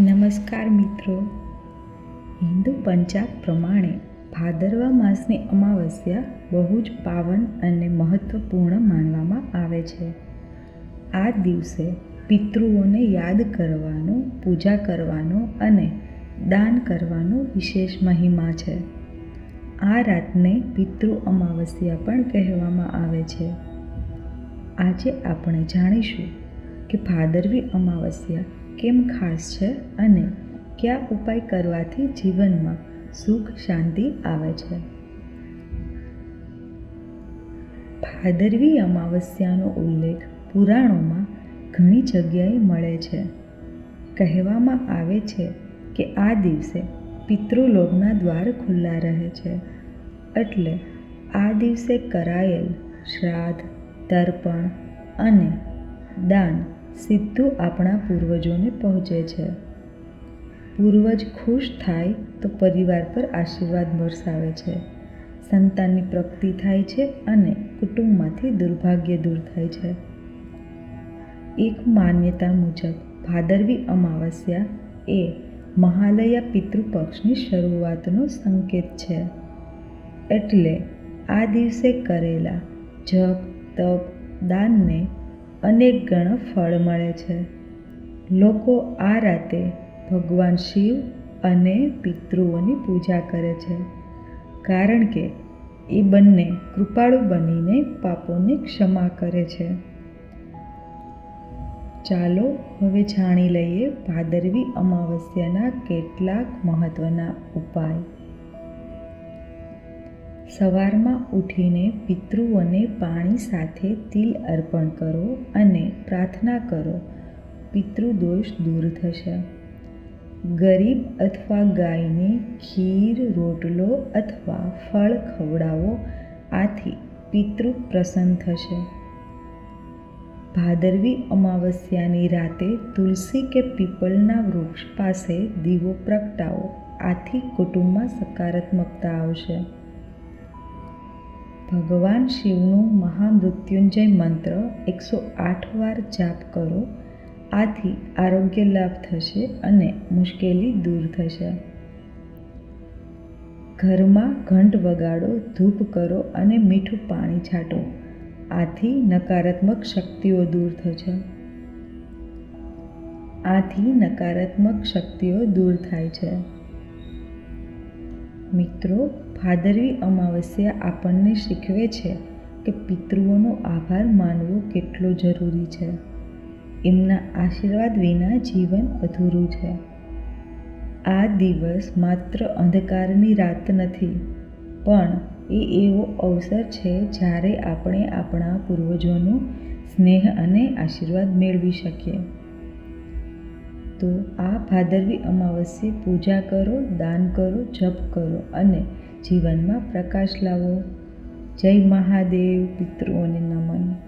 નમસ્કાર મિત્રો. હિન્દુ પંચાગ પ્રમાણે ભાદરવા માસની અમાવસ્યા બહુ જ પાવન અને મહત્વપૂર્ણ માનવામાં આવે છે. આ દિવસે પિતૃઓને યાદ કરવાનો, પૂજા કરવાનો અને દાન કરવાનો વિશેષ મહિમા છે. આ રાતને પિતૃ અમાવસ્યા પણ કહેવામાં આવે છે. આજે આપણે જાણીશું કે ભાદરવી અમાવસ્યા કેમ ખાસ છે અને કયા ઉપાય કરવાથી જીવનમાં સુખ, શાંતિ આવે છે? ભાદરવી અમાવસ્યાનો ઉલ્લેખ પુરાણોમાં ઘણી જગ્યાએ મળે છે. કહેવામાં આવે છે કે આ દિવસે પિતૃલોકના દ્વાર ખુલ્લા રહે છે. એટલે આ દિવસે કરાયેલ શ્રાદ્ધ, તર્પણ અને દાન સીધું આપણા પૂર્વજોને પહોંચે છે. પૂર્વજ ખુશ થાય તો પરિવાર પર આશીર્વાદ વરસાવે છે. સંતાનની પ્રગતિ થાય છે અને કુટુંબમાંથી દુર્ભાગ્ય દૂર થાય છે. એક માન્યતા મુજબ, ભાદરવી અમાવસ્યા એ મહાલયા પિતૃપક્ષની શરૂઆતનો સંકેત છે. એટલે આ દિવસે કરેલા જપ, તપ, દાનને અનેક ગણ ફળ મળે છે. લોકો આ રાતે ભગવાન શિવ અને પિતૃઓની પૂજા કરે છે. કારણ કે એ બંને કૃપાળુ બનીને પાપોને ક્ષમા કરે છે. ચાલો હવે જાણી લઈએ ભાદરવી અમાવસ્યાના કેટલાક મહત્ત્વના ઉપાય. સવારમાં ઉઠીને પિતૃઓને પાણી સાથે તિલ અર્પણ કરો અને પ્રાર્થના કરો, પિતૃદોષ દૂર થશે. ગરીબ અથવા ગાયને ખીર, રોટલો અથવા ફળ ખવડાવો, આથી પિતૃ પ્રસન્ન થશે. ભાદરવી અમાવસ્યાની રાતે તુલસી કે પીપળના વૃક્ષ પાસે દીવો પ્રગટાવો, આથી કુટુંબમાં સકારાત્મકતા આવશે. ભગવાન શિવનું મહામૃત્યુંજય મંત્ર એકસો આઠ વાર જાપ કરો. આથી આરોગ્ય લાભ થશે અને મુશ્કેલી દૂર થશે. ઘરમાં ઘંટ વગાડો, ધૂપ કરો અને મીઠું પાણી છાંટો. આથી નકારાત્મક શક્તિઓ દૂર થશે. આથી નકારાત્મક શક્તિઓ દૂર થાય છે. મિત્રો ભાદરવી અમાવસ્યા આપણને શીખવે છે કે પિતૃઓનો આભાર માનવો કેટલો જરૂરી છે. એમના આશીર્વાદ વિના જીવન અધૂરું છે. આ દિવસ માત્ર અંધકારની રાત નથી, પણ એ એવો અવસર છે જ્યારે આપણે આપણા પૂર્વજોનું સ્નેહ અને આશીર્વાદ મેળવી શકીએ. તો આ ભાદરવી અમાવસ્યે પૂજા કરો, દાન કરો, જપ કરો અને જીવનમાં પ્રકાશ લાવો. જય મહાદેવ, પિતૃઓને નમન.